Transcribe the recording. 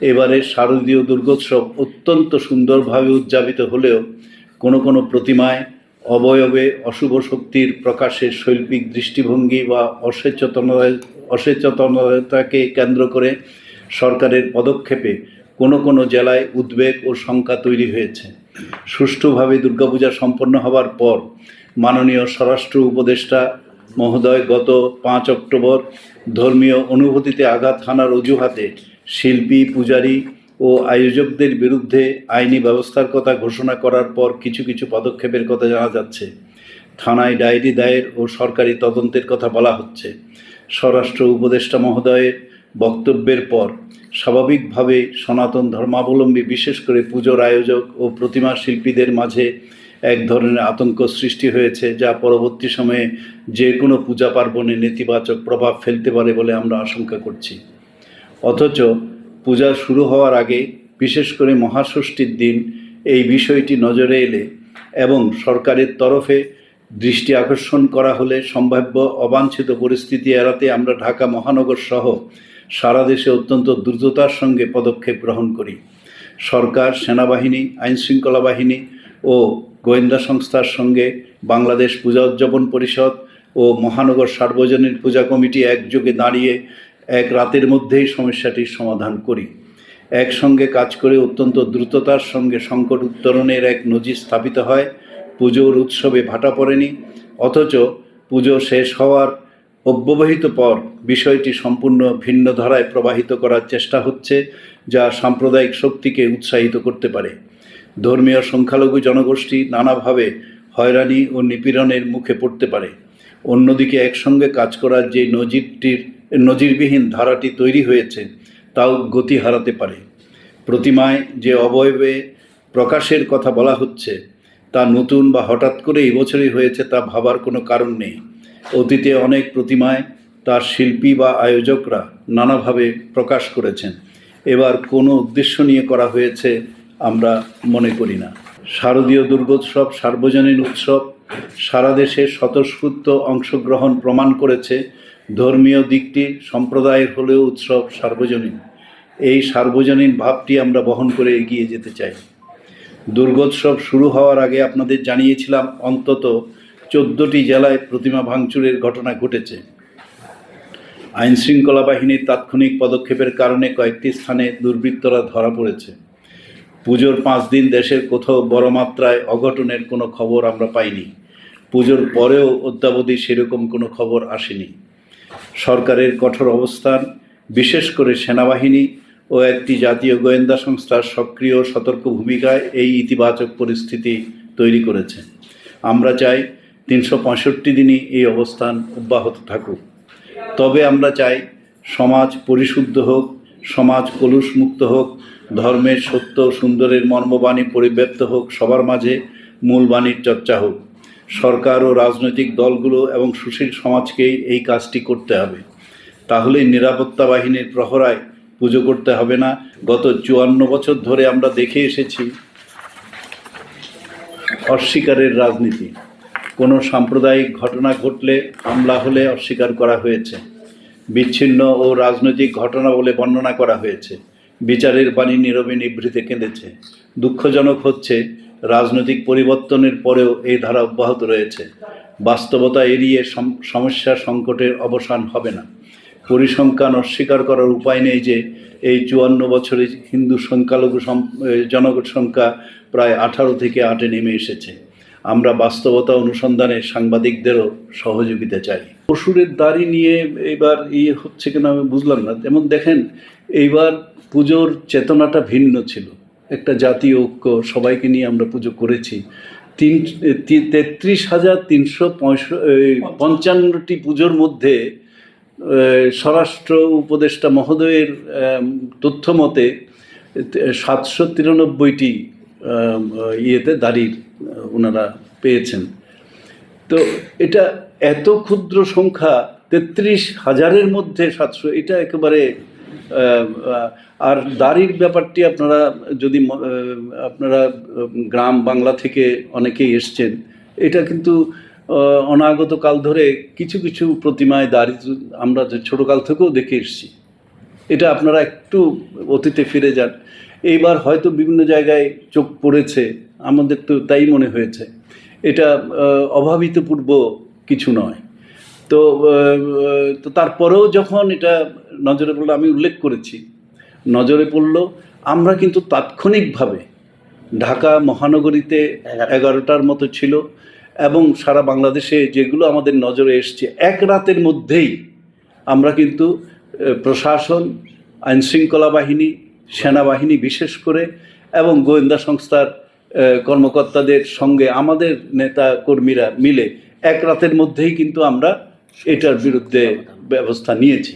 এবারের শারদীয় দুর্গোৎসব অত্যন্ত সুন্দরভাবে উদযাপিত হলেও কোনো কোনো প্রতিমায় অবয়বে অশুভ শক্তির প্রকাশের শৈল্পিক দৃষ্টিভঙ্গি বা অসচেতনতা অসচেতনতাকে কেন্দ্র করে সরকারের পদক্ষেপে কোনো কোনো জেলায় উদ্বেগ ও শঙ্কা তৈরি হয়েছে। সুষ্ঠুভাবে দুর্গাপূজা সম্পন্ন হওয়ার পর মাননীয় স্বরাষ্ট্র উপদেষ্টা মহোদয় গত পাঁচ অক্টোবর ধর্মীয় অনুভূতিতে আঘাত হানার অজুহাতে শিল্পী, পূজারী ও আয়োজকদের বিরুদ্ধে আইনি ব্যবস্থার কথা ঘোষণা করার পর কিছু কিছু পদক্ষেপের কথা জানা যাচ্ছে। থানায় ডায়েরি দায়ের ও সরকারি তদন্তের কথা বলা হচ্ছে। স্বরাষ্ট্র উপদেষ্টা মহোদয়ের বক্তব্যের পর স্বাভাবিকভাবে সনাতন ধর্মাবলম্বী, বিশেষ করে পুজোর আয়োজক ও প্রতিমা শিল্পীদের মাঝে এক ধরনের আতঙ্ক সৃষ্টি হয়েছে, যা পরবর্তী সময়ে যে কোনো পূজা পার্বণে নেতিবাচক প্রভাব ফেলতে পারে বলে আমরা আশঙ্কা করছি। অথচ পূজা শুরু হওয়ার আগে, বিশেষ করে মহাষষ্ঠীর দিন, এই বিষয়টি নজরে এলে এবং সরকারের তরফে দৃষ্টি আকর্ষণ করা হলে সম্ভাব্য অবাঞ্ছিত পরিস্থিতি এড়াতে আমরা ঢাকা মহানগর সহ সারা দেশে অত্যন্ত দ্রুততার সঙ্গে পদক্ষেপ গ্রহণ করি। সরকার, সেনাবাহিনী, আইনশৃঙ্খলা বাহিনী ও গোয়েন্দা সংস্থার সঙ্গে বাংলাদেশ পূজা উদযাপন পরিষদ ও মহানগর সার্বজনীন পূজা কমিটি একযোগে দাঁড়িয়ে এক রাতের মধ্যেই সমস্যাটির সমাধান করি। একসঙ্গে কাজ করে অত্যন্ত দ্রুততার সঙ্গে সংকট উত্তরণের এক নজির স্থাপিত হয়। পুজোর উৎসবে ভাটা পড়েনি, অথচ পুজো শেষ হওয়ার অব্যবহিত পর বিষয়টি সম্পূর্ণ ভিন্ন ধারায় প্রবাহিত করার চেষ্টা হচ্ছে, যা সাম্প্রদায়িক শক্তিকে উৎসাহিত করতে পারে। ধর্মীয় সংখ্যালঘু জনগোষ্ঠী নানাভাবে হয়রানি ও নিপীড়নের মুখে পড়তে পারে। অন্যদিকে একসঙ্গে কাজ করার যে নজিরটির নজিরবিহীন ধারাটি তৈরি হয়েছে, তাও গতি হারাতে পারে। প্রতিমায় যে অবয়বে প্রকাশের কথা বলা হচ্ছে, তা নতুন বা হঠাৎ করে এই বছরই হয়েছে তা ভাবার কোনো কারণ নেই। অতীতে অনেক প্রতিমায় তার শিল্পী বা আয়োজকরা নানাভাবে প্রকাশ করেছেন। এবার কোনো উদ্দেশ্য নিয়ে করা হয়েছে আমরা মনে করি না। শারদীয় দুর্গোৎসব, সার্বজনীন উৎসব, সারা দেশে স্বতঃস্ফূর্ত অংশগ্রহণ প্রমাণ করেছে ধর্মীয় দিকটি সম্প্রদায়ের হলেও উৎসব সার্বজনীন। এই সার্বজনীন ভাবটি আমরা বহন করে এগিয়ে যেতে চাই। দুর্গোৎসব শুরু হওয়ার আগে আপনাদের জানিয়েছিলাম, অন্তত চোদ্দোটি জেলায় প্রতিমা ভাঙচুরের ঘটনা ঘটেছে। আইন শৃঙ্খলা বাহিনীর তাৎক্ষণিক পদক্ষেপের কারণে কয়েকটি স্থানে দুর্বৃত্তরা ধরা পড়েছে। পুজোর পাঁচ দিন দেশের কোথাও বড় মাত্রায় অঘটনের কোনো খবর আমরা পাইনি। পুজোর পরেও অদ্যাবধি সেরকম কোনো খবর আসেনি। সরকারের কঠোর অবস্থান, বিশেষ করে সেনাবাহিনী ও একটি জাতীয় গোয়েন্দা সংস্থার সক্রিয় সতর্ক ভূমিকায় এই ইতিবাচক পরিস্থিতি তৈরি করেছে। আমরা চাই তিনশো পঁয়ষট্টি দিনই এই অবস্থান অব্যাহত থাকুক। তবে আমরা চাই সমাজ পরিশুদ্ধ হোক, সমাজ কলুষমুক্ত হোক, ধর্মের সত্য সুন্দরের মর্মবাণী পরিব্যাপ্ত হোক, সবার মাঝে মূল বাণীর চর্চা হোক। সরকার ও রাজনৈতিক দলগুলো এবং সুশীল সমাজকেই এই কাজটি করতে হবে। তাহলেই নিরাপত্তা বাহিনীর প্রহরায় পুজো করতে হবে না। গত চুয়ান্ন বছর ধরে আমরা দেখে এসেছি অস্বীকারের রাজনীতি। কোনো সাম্প্রদায়িক ঘটনা ঘটলে হামলা হলে অস্বীকার করা হয়েছে। বিচ্ছিন্ন ও রাজনৈতিক ঘটনা বলে বর্ণনা করা হয়েছে। বিচারের বাণী নীরবে নিভৃতে কেঁদেছে। দুঃখজনক হচ্ছে রাজনৈতিক পরিবর্তনের পরেও এই ধারা অব্যাহত রয়েছে। বাস্তবতা এড়িয়ে সম- সমস্যা সংকটের অবসান হবে না। পরিসংখ্যান অস্বীকার করার উপায় নেই যে এই চুয়ান্ন বছরে হিন্দু সংখ্যালঘু জনসংখ্যা প্রায় আঠারো থেকে আটে নেমে এসেছে। আমরা বাস্তবতা অনুসন্ধানে সাংবাদিকদেরও সহযোগিতা চাই। পশুরের দাড়ি নিয়ে এবার ইয়ে হচ্ছে কিনা আমি বুঝলাম না। যেমন দেখেন, এইবার পুজোর চেতনাটা ভিন্ন ছিল। একটা জাতীয় ঐক্য সবাইকে নিয়ে আমরা পুজো করেছি। তিন তেত্রিশ হাজার তিনশো পঞ্চান্নটি পুজোর মধ্যে স্বরাষ্ট্র উপদেষ্টা মহোদয়ের তথ্য মতে সাতশো তিরানব্বইটি ইয়েতে দাড়ির ওনারা পেয়েছেন। তো এটা এত ক্ষুদ্র সংখ্যা, তেত্রিশ হাজারের মধ্যে সাতশো, এটা একেবারে আর দাড়ির ব্যাপারটি আপনারা যদি আপনারা গ্রাম বাংলা থেকে অনেকেই এসছেন, এটা কিন্তু অনাগত কাল ধরে কিছু কিছু প্রতিমায় দাড়ি আমরা ছোটকাল থেকেও দেখে এসছি। এটা আপনারা একটু অতীতে ফিরে যান। এইবার হয়তো বিভিন্ন জায়গায় চোখ পড়েছে, আমাদের তো তাই মনে হয়েছে। এটা অভাবিতপূর্ব কিছু নয়। তো তো তারপরেও যখন এটা নজরে পড়ল আমি উল্লেখ করেছি নজরে পড়ল আমরা কিন্তু তাৎক্ষণিকভাবে ঢাকা মহানগরীতে এগারোটার মতো ছিল এবং সারা বাংলাদেশে যেগুলো আমাদের নজরে এসছে এক রাতের মধ্যেই আমরা কিন্তু প্রশাসন আইনশৃঙ্খলা বাহিনী সেনাবাহিনী বিশেষ করে এবং গোয়েন্দা সংস্থার কর্মকর্তাদের সঙ্গে আমাদের নেতা কর্মীরা মিলে এক রাতের মধ্যেই কিন্তু আমরা এটার বিরুদ্ধে ব্যবস্থা নিয়েছি।